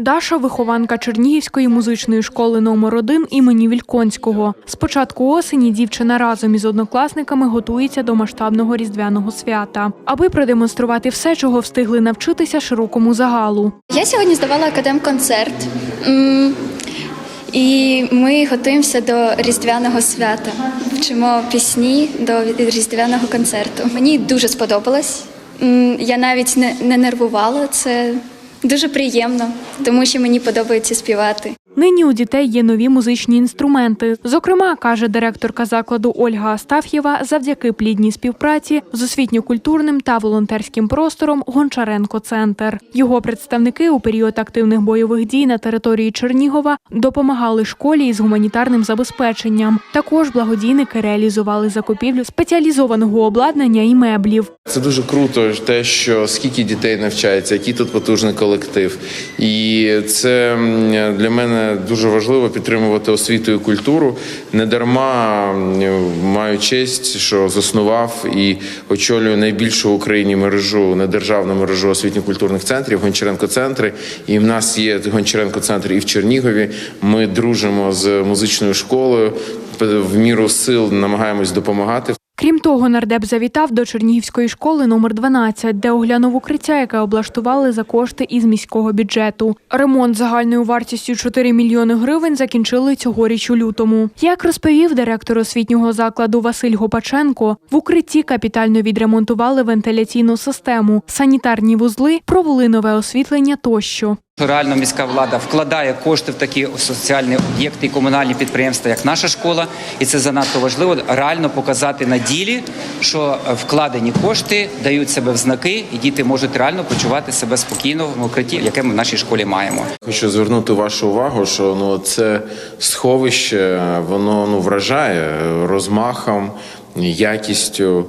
Даша вихованка Чернігівської музичної школи номер 1 імені Вільконського. З початку осені дівчина разом із однокласниками готується до масштабного різдвяного свята, аби продемонструвати все, чого встигли навчитися широкому загалу. Я сьогодні здавала академ-концерт. І ми готуємося до різдвяного свята. Вчимо пісні до різдвяного концерту. Мені дуже сподобалось. Я навіть не нервувала. Це дуже приємно, тому що мені подобається співати. Нині у дітей є нові музичні інструменти. Зокрема, каже директорка закладу Ольга Астаф'єва, завдяки плідній співпраці з освітньо-культурним та волонтерським простором Гончаренко Центр. Його представники у період активних бойових дій на території Чернігова допомагали школі із гуманітарним забезпеченням. Також благодійники реалізували закупівлю спеціалізованого обладнання і меблів. Це дуже круто, те, що скільки дітей навчається, який тут потужний колектив. І це для мене дуже важливо підтримувати освіту і культуру. Не дарма м, маю честь, що заснував і очолюю найбільшу в Україні мережу, недержавну мережу освітньо-культурних центрів, Гончаренко центри. І в нас є Гончаренко центр і в Чернігові. Ми дружимо з музичною школою. В міру сил намагаємось допомагати. Крім того, нардеп завітав до Чернігівської школи номер 12, де оглянув укриття, яке облаштували за кошти із міського бюджету. Ремонт загальною вартістю 4 мільйони гривень закінчили цьогоріч у лютому. Як розповів директор освітнього закладу Василь Гопаченко, в укритті капітально відремонтували вентиляційну систему, санітарні вузли, провели нове освітлення тощо. Реально міська влада вкладає кошти в такі соціальні об'єкти і комунальні підприємства, як наша школа, і це занадто важливо реально показати на ділі, що вкладені кошти дають себе в знаки, і діти можуть реально почувати себе спокійно в укритті, яке ми в нашій школі маємо. Хочу звернути вашу увагу, що ну це сховище, воно ну вражає розмахом, якістю.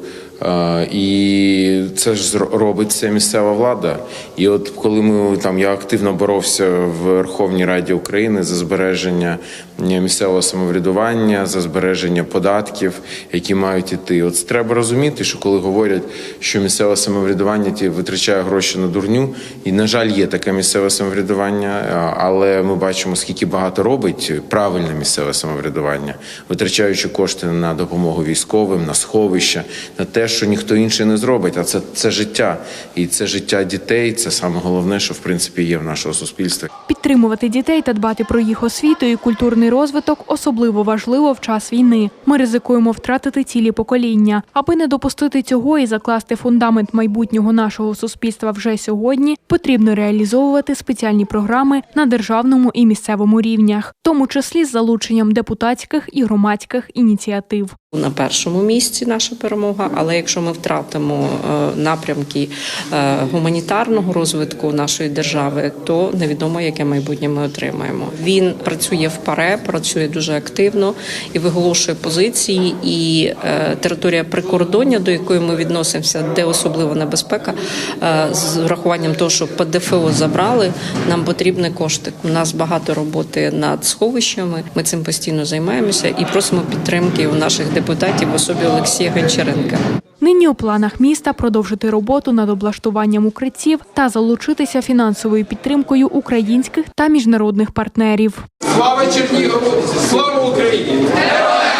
І це ж робить це місцева влада. І от коли ми там я активно боровся в Верховній Раді України за збереження місцевого самоврядування, за збереження податків, які мають іти. От треба розуміти, що коли говорять, що місцеве самоврядування ті витрачає гроші на дурню, і на жаль, є таке місцеве самоврядування, але ми бачимо, скільки багато робить правильне місцеве самоврядування, витрачаючи кошти на допомогу військовим, на сховища, на те, що ніхто інший не зробить. А це, це життя, і це життя дітей. Це саме головне, що в принципі є в нашого суспільства. Підтримувати дітей та дбати про їх освіту і культурний розвиток особливо важливо в час війни. Ми ризикуємо втратити цілі покоління. Аби не допустити цього і закласти фундамент майбутнього нашого суспільства вже сьогодні, потрібно реалізовувати спеціальні програми на державному і місцевому рівнях, в тому числі з залученням депутатських і громадських ініціатив. На першому місці наша перемога, але якщо ми втратимо е, напрямки е, гуманітарного розвитку нашої держави, то невідомо, яке майбутнє ми отримаємо. Він працює в ПАРЕ, працює дуже активно і виголошує позиції. І е, територія прикордоння, до якої ми відносимося, де особлива небезпека, з врахуванням того, що ПДФО забрали, нам потрібні кошти. У нас багато роботи над сховищами. Ми цим постійно займаємося і просимо підтримки у наших депутатів в особі Олексія Гончаренка. Нині у планах міста продовжити роботу над облаштуванням укриттів та залучитися фінансовою підтримкою українських та міжнародних партнерів. Слава Чернігову! Слава Україні! Героям